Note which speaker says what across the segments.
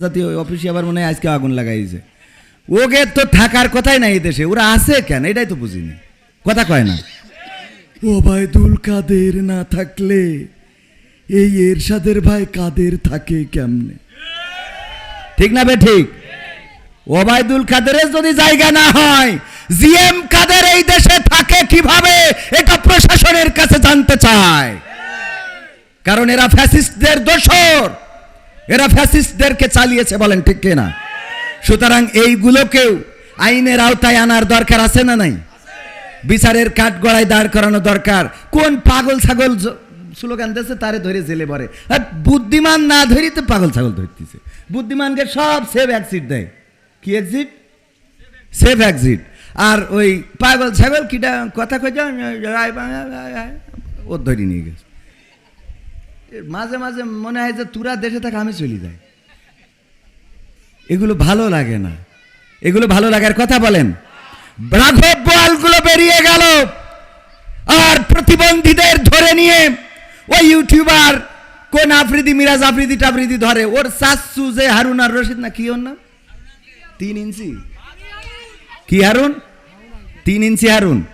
Speaker 1: জাতীয় অফিসে আবার মনে হয় আজকে আগুন লাগাইছে। ওকে তো থাকার কথাই নাই এই দেশে ওরা আছে কেন? এটাই তো বুঝিনি। কথা কয় না। ওবায়দুল কাদের না থাকলে এই এরশাদের ভাই কাদের থাকে কেমনে? ঠিক না বে ঠিক? ওবায়দুল কাদেরের যদি জায়গা না হয় জিএম কাদের এই দেশে থাকে কীভাবে এটা প্রশাসনের কাছে জানতে চায়। কারণ এরা ফ্যাসিস্টদের দোসর এরা ফ্যাসিস্টদেরকে চালিয়েছে, বলেন ঠিক কিনা? সুতরাং এইগুলোকেও আইনের আওতায় আনার দরকার আছে না নাই? বিচারের কাঠ গড়ায় দাঁড় করানো দরকার। কোন পাগল ছাগল স্লোগান দিয়েছে, তারে ধরে জেলে পড়ে আর বুদ্ধিমান না ধরি তো পাগল ছাগল ধরতেছে। বুদ্ধিমানকে সব সেভ এক্সিট দেয়। কি এক্সিট? Save exit. আর ওই পাগল ছাগল কিটা, কথা কই ও ধরে নিয়ে গেছে। মাঝে মাঝে মনে হয় যে তুরা দেশে থাকে আমি চলে যাই। এগুলো ভালো লাগে না। এগুলো ভালো লাগার কথা বলেন। রাঘব বোয়ালগুলো বেরিয়ে গেল। আর প্রতিবন্ধীদের ধরে নিয়ে ওই ইউটিউবার কোন আফ্রিদি, মিরাজ আফ্রিদি টাফ্রিদি ধরে। ওর সাসু যে হারুন আর রশিদ না, কি ওর নাম? তিন ইঞ্চি। কি হারুন? তিন ইঞ্চি হারুন।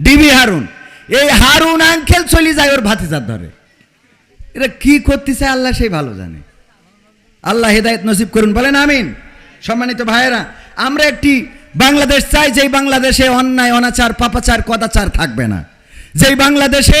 Speaker 1: ডিবি হারুন। এই হারুন আঙ্কেল চলে যায় ওর ভাতিজার ধরে। এটা কি করতেছে আল্লাহ সেই ভালো জানে। আল্লাহ হেদায়ত নসিব করুন, বলেন আমিন। সম্মানিত ভাইয়েরা, আমরা একটি বাংলাদেশ চাই, যেই বাংলাদেশে অন্যায়, অনাচার, পাপাচার, কদাচার থাকবে না। যেই বাংলাদেশে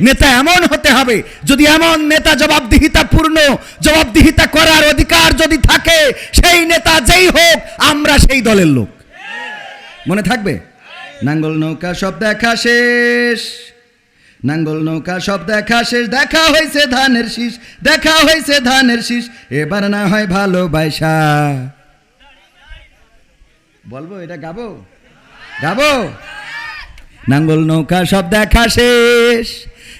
Speaker 1: নেতা এমন হতে হবে, যদি এমন নেতা জবাবদিহিতা পূর্ণ, জবাবদিহিতা করার অধিকার যদি থাকে, সেই নেতা যেই হোক, আমরা সেই দলের লোক। মনে থাকবে? নাঙ্গল নৌকা সব দেখা শেষ। নাঙ্গল নৌকা সব দেখা শেষ। দেখা হয়েছে ধানের শীষ, দেখা হয়েছে ধানের শীষ। এবার না হয় ভালোবাসা বলব, এটা গাবো? গাবো? নাঙ্গল নৌকা সব দেখা শেষ।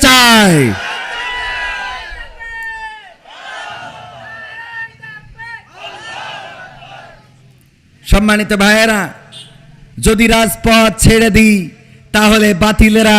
Speaker 1: চাই। সম্মানিত ভাইয়েরা যদি রাজপথ ছেড়ে দিই তাহলে বাতিলেরা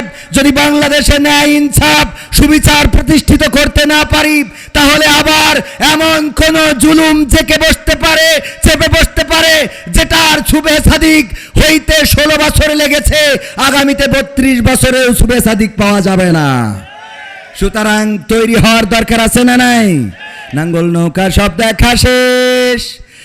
Speaker 1: যদি বাংলাদেশে ন্যায়, ইনসাফ, সুবিচার প্রতিষ্ঠিত করতে না পারি, তাহলে আবার এমন কোন জুলুম জেকে বসতে পারে, চেপে বসতে পারে, যেটার শুভে সাদিক হইতে ষোলো বছর লেগেছে, আগামীতে বত্রিশ বছরেও শুভে সাদিক পাওয়া যাবে না। সুতরাং তৈরি হওয়ার দরকার আছে না নাই? নাঙ্গল নৌকা সব দেখা শেষ।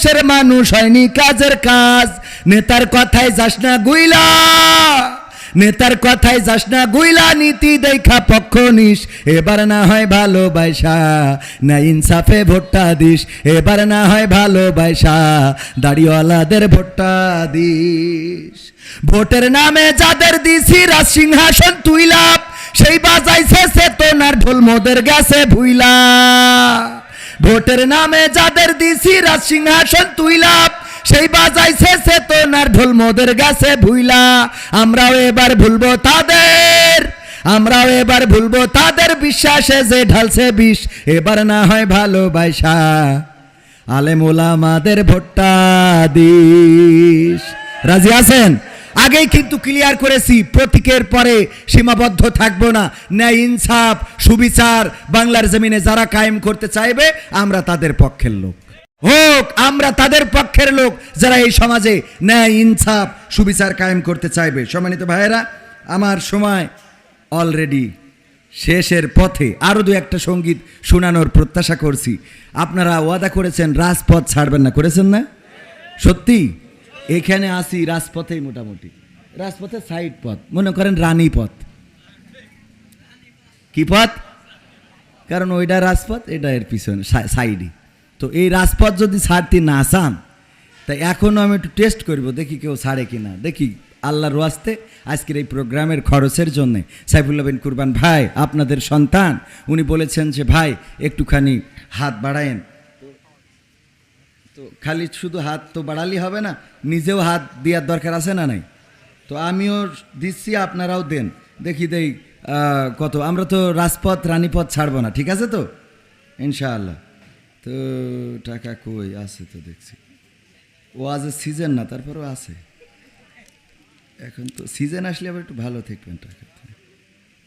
Speaker 1: দেশের মানুষ হয়নি কাজের কাজ। নেতার কথায় যাস না গুইলা। নেতার কথায় যাস না গুইলা, নীতি দেখা পক্ষ নিস। এবার না হয় ভালোবাসা না ইনসাফে ভোটটা দিস। এবার না হয় ভালোবাসা দাড়িওয়ালাদের ভোটটা দিস। ভোটের নামে যাদের দিছি রাজ সিংহাসন তুইলা, সেই বাজাইছে চেতনার ঢোল মোদের গেছে ভুইলা। ভোটের নামে যাদের দিছি রাজ সিংহাসন তুইলা, সেই বাজাইছে চেতনার ঢোল মোদের গেছে ভুইলা। আমরাও এবার ভুলবো তাদের, আমরাও এবার ভুলবো তাদের বিশ্বাসে যে ঢালছে বিষ, এবার না হয় ভালোবাসা আলেম ওলামাদের ভোট্টা দিস। রাজি আছেন? আগেই কিন্তু ক্লিয়ার করেছি, প্রতীকের পরে সীমাবদ্ধ থাকব না। ন্যায় ইনসাফ, সুবিচার, বাংলার জমিনে যারা কায়েম করতে চাইবে, আমরা তাদের পক্ষের লোক। হোক, আমরা তাদের পক্ষের লোক যারা এই সমাজে ন্যায় ইনসাফ, সুবিচার কায়েম করতে চাইবে। সম্মানিত ভাইয়েরা, আমার সময় অলরেডি শেষের পথে আরও দু একটা সংগীত শোনানোর প্রত্যাশা করছি। আপনারা ওয়াদা করেছেন, রাজপথ ছাড়বেন না। করেছেন না? সত্যি? এখানে আসি রাজপথেই মোটামুটি। রাজপথের সাইড পথ। মনে করেন রানী পথ। কি পথ? কারণ ওইটা রাজপথ, এটা এর পিছনে সাইডে তো এই রাজপথ যদি ছাড়তে না চান, তা এখনও আমি একটু টেস্ট করব, দেখি কেউ ছাড়ে কি না দেখি আল্লাহর ওয়াস্তে আজকের এই প্রোগ্রামের খরচের জন্য। সাইফুল্লাহ বিন কুরবান ভাই, আপনাদের সন্তান, উনি বলেছেন যে, ভাই, একটুখানি হাত বাড়ায়েন। তো খালি শুধু হাত তো বাড়ালেই হবে না নিজেও হাত দেওয়ার দরকার আছে না নাই? তো আমিও দিচ্ছি আপনারাও দেন। দেখি দেই কত। আমরা তো রাজপথ রানীপথ ছাড়বো না ঠিক আছে তো? ইনশাআল্লাহ। তো টাকা কই? আছে তো দেখছি। ও আজ সিজন না তারপরেও আছে। এখন তো সিজন আসলে আবার একটু ভালো থাকবেন টাকা।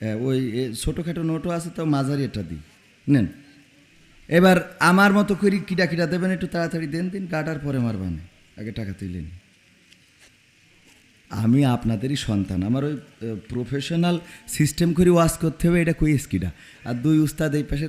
Speaker 1: হ্যাঁ, ওই ছোটোখাটো নোটও আছে তো মাঝারি এটা দিই। নেন। এবার আমার মতো করি কিটা কিটা দেবেন, একটু তাড়াতাড়ি দেন, দিন কাটার পরে মারবানে আগে টাকা তুলে নি আমি আপনাদেরই সন্তান। আমার ওই প্রফেশনাল সিস্টেম করে, ওয়াশ করতে হবে, এটা কই কিটা আর দুই উস্তাদ এই পাশে